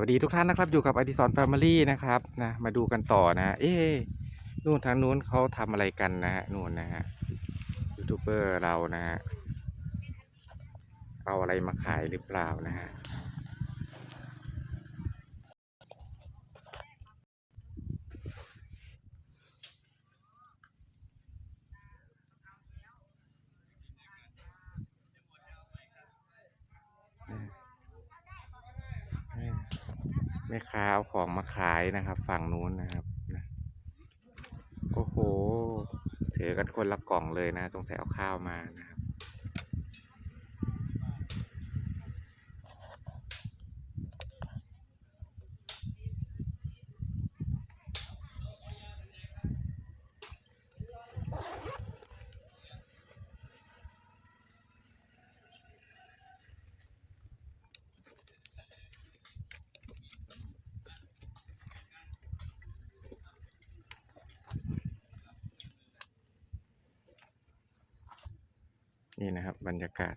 วัสดีทุกท่านนะครับอยู่กับอดิสรแฟมิลี่นะครับนะมาดูกันต่อนะ เอ๊นู่นทางนู้นเขาทำอะไรกันนะฮะนู่นนะฮะยูทูบเบอร์เรานะฮะเอาอะไรมาขายหรือเปล่านะฮะ แม่ค้าเอาของมาขายนะครับ ฝั่งนู้นนะครับนะโอ้โหถือกันคนละกล่องเลยนะ สงสัยเอาข้าวมานะครับ นี่นะครับ บรรยากาศ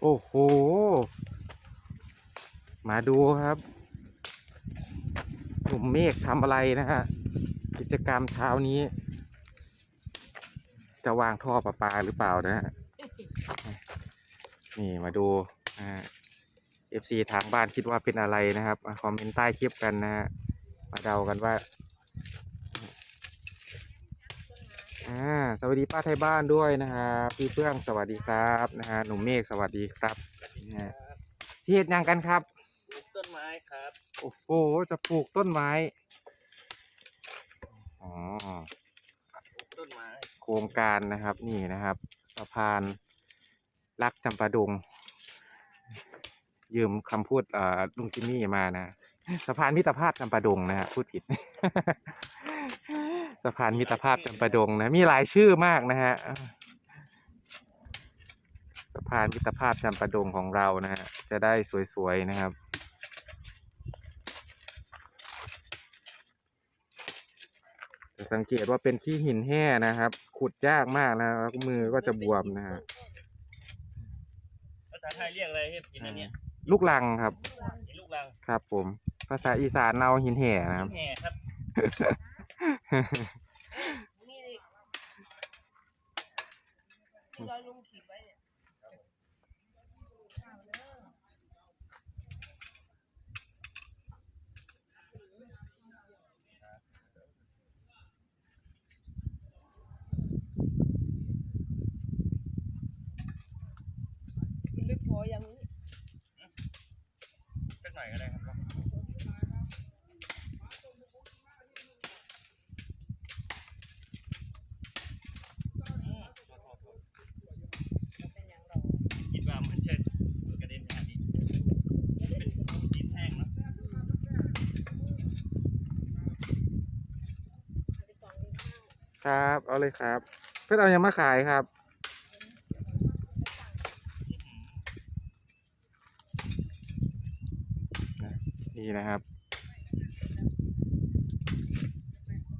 โอ้โห มาดูครับหนุ่มเมฆทำอะไรนะฮะ กิจกรรมเช้านี้ จะวางท่อประปาหรือเปล่านะฮะ นี่มาดูนะฮะ FC ทางบ้านคิดว่าเป็นอะไรนะครับคอมเมนต์ใต้คลิปกันนะฮะ มาเดากันว่า อ่าสวัสดีป้าไทยบ้านด้วยนะฮะพี่เฟื่องสวัสดีครับนะฮะหนุ่มเมฆสวัสดีครับนะฮะที่เฮ็ดหยังกันครับ ปลูกต้นไม้ครับ โอ้โห จะปลูกต้นไม้ อ๋อ ปลูกต้นไม้โครงการนะครับนี่นะครับ สะพานรักจำปาดง ยืมคำพูดเอ่อลุงจิมมี่มานะ สะพานมิตรภาพจำปาดงนะฮะพูดผิด สะพานมิตรภาพจำปาดงนะ มีหลายชื่อมากนะฮะสะพานมิตรภาพจำปาดงของเรานะฮะจะได้สวยๆนะครับจะสังเกตว่าเป็นขี้หินแห่นะครับ ขุดยากมากนะแล้วมือก็จะบวมนะฮะภาษาไทยเรียกอะไรเฮ็ดกินอันเนี้ยลูกลังครับกินลูกรัง ครับผม ภาษาอีสานเราหินแห่นะครับแห่ครับ นี่ดิที่ร้อยลุงขีดไว้เนี่ยลึกพอยังนี้สักหน่อยก็ได้ครับอืมโทษโทษโทษ เป็นอย่างเรา คิดว่ามันจะกระเด็นหาดินเป็นดินแห้งเนาะ ไปสองนิ้วข้าว ครับ เอาเลยครับ เพื่อนเอายังมาขายครับ นี่นะครับ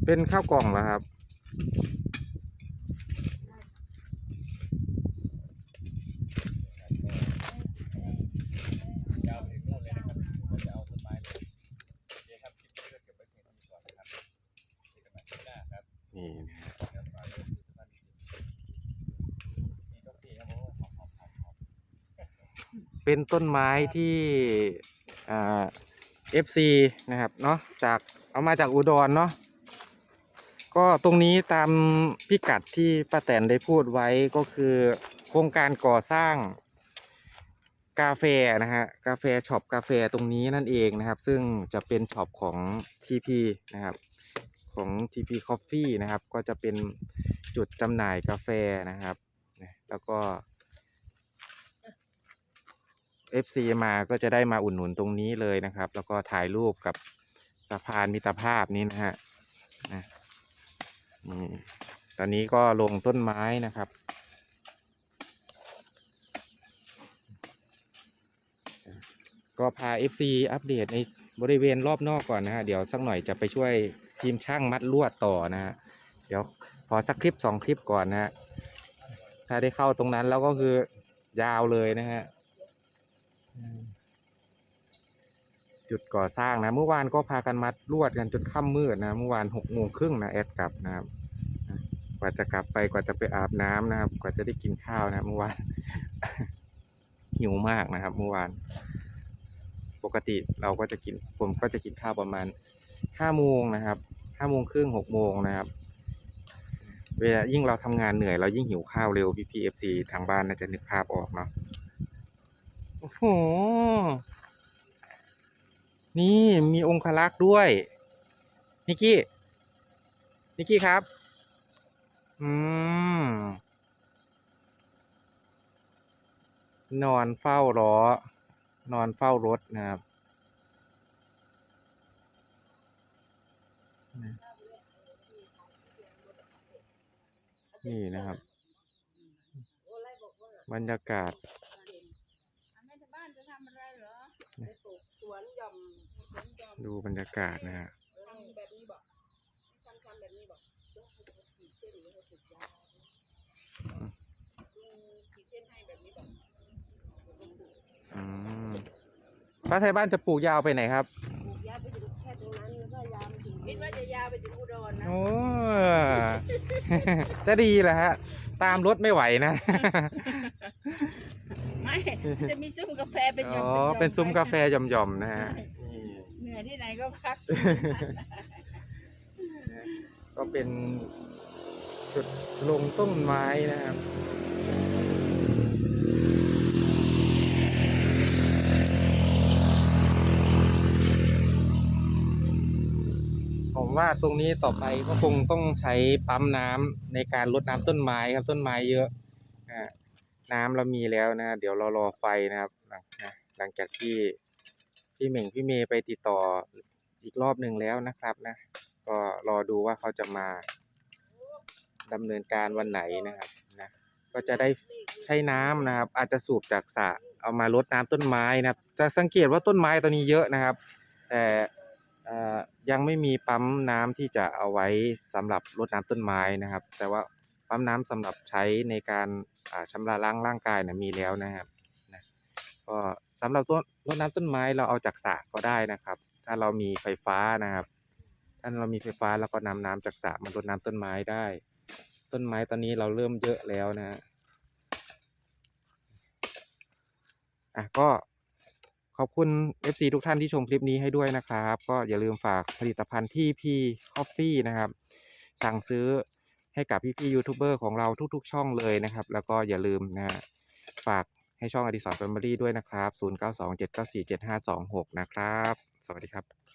เป็นข้าวกล่องเหรอครับ ยาวถึงนู่นเลยนะครับเราจะเอาต้นไม้เลยโอเคครับคลิปนี้ก็เก็บไว้เพียงเท่านี้ก่อนนะครับเจอกันใหม่คลิปหน้าครับ นี่นะฮะ ครับฝากด้วยคือสภาพดีๆมีกาแฟครับผมหอมๆหอมๆ เป็นต้นไม้ที่อ่า FC นะครับเนาะจากเอามาจากอุดรเนาะก็ตรงนี้ตามพิกัดที่ป้าแตนได้พูดไว้ก็คือโครงการก่อสร้างกาแฟนะฮะกาแฟช็อปกาแฟตรงนี้นั่นเองนะครับ ซึ่งจะเป็นช็อปของ TP นะครับของ TP Coffee นะครับ ก็จะเป็นจุดจำหน่ายกาแฟนะครับนะแล้วก็ FC มาก็จะได้มาอุดหนุนตรงนี้เลยนะครับ แล้วก็ถ่ายรูปกับสะพานมิตรภาพนี้นะฮะนะนี่ตอนนี้ก็ลงต้นไม้นะครับก็พา FC อัปเดตในบริเวณรอบนอกก่อนนะฮะ เดี๋ยวสักหน่อยจะไปช่วยทีมช่างมัดลวดต่อนะฮะ เดี๋ยวขอสักคลิปสองคลิปก่อนนะฮะ ถ้าได้เข้าตรงนั้นแล้วก็คือยาวเลยนะฮะ อืม จุดก่อสร้างนะ เมื่อวานก็พากันมัดลวดกันจนค่ำมืดนะ เมื่อวานหกโมงครึ่งนะแอดกลับนะครับกว่าจะกลับไปกว่าจะไปอาบน้ำนะครับ กว่าจะได้กินข้าวนะเมื่อวานหิวมากนะครับเมื่อวาน ปกติเราก็จะกินผมก็จะกินข้าวประมาณห้าโมงนะครับห้าโมงครึ่งหกโมงนะครับ เวลายิ่งเราทำงานเหนื่อยเรายิ่งหิวข้าวเร็วพี่พีเอฟซีทางบ้านน่าจะนึกภาพออกเนาะโอ้โห นี่มีองคลักษ์ด้วยนิกกี้นิกกี้ครับ อืม นอนเฝ้าล้อ นอนเฝ้ารถนะครับนี่นะครับ บรรยากาศ ดูบรรยากาศนะฮะทำแบบนี้บอกทำทำแบบนี้บอกต้องให้เขาขีดเส้นหรือให้ติดยาอืมขีดเส้นให้แบบนี้บอกอืมป้าไทยบ้านจะปลูกยาวไปไหนครับปลูกยาวไปถึงแค่ตรงนั้นแล้วก็ยาวไปถึงเห็นว่าจะยาวไปถึงอุดรนะโอ้จะดีแหละฮะ ตามรถไม่ไหวนะ ไม่จะมีซุ้มกาแฟเป็นหย่อ๋ออมเป็นซุ้มกาแฟหย่อมๆนะฮะ เหนื่อยที่ไหนก็พัก ก็เป็นจุดลงต้นไม้นะครับ ผมว่าตรงนี้ต่อไปก็คงต้องใช้ปั๊มน้ำในการรดน้ำต้นไม้ครับต้นไม้เยอะอ่า น้ำเรามีแล้วนะ เดี๋ยวเรารอไฟนะครับหลังนะหลังจากที่พี่เหม่งพี่เมย์ไปติดต่ออีกรอบหนึ่งแล้วนะครับนะ ก็รอดูว่าเขาจะมาดำเนินการวันไหนนะครับนะก็จะได้ใช้น้ำนะครับ อาจจะสูบจากสระเอามารดน้ำต้นไม้นะครับ จะสังเกตว่าต้นไม้ตัวนี้เยอะนะครับ แต่ยังไม่มีปั๊มน้ำที่จะเอาไว้สำหรับรดน้ำต้นไม้นะครับ แต่ว่า ปั๊มน้ำสำหรับใช้ในการอ่าชำระล้างร่างกายนะมีแล้วนะครับนะก็สำหรับต้นรดน้ำต้นไม้เราเอาจากสระก็ได้นะครับ ถ้าเรามีไฟฟ้านะครับ ถ้าเรามีไฟฟ้าแล้วก็นำน้ำจากสระมารดน้ำต้นไม้ได้ ต้นไม้ตอนนี้เราเริ่มเยอะแล้วนะฮะอะก็ขอบคุณ FC ทุกท่านที่ชมคลิปนี้ให้ด้วยนะครับ ก็อย่าลืมฝากผลิตภัณฑ์ที่พี่คอฟฟี่นะครับ สั่งซื้อ ให้กับพี่ๆยูทูบเบอร์ของเราทุกๆ ช่องเลยนะครับ แล้วก็อย่าลืมนะฮะฝากให้ช่องอดิสรแฟมิลี่ด้วยนะครับ 0927947526 นะครับ สวัสดีครับ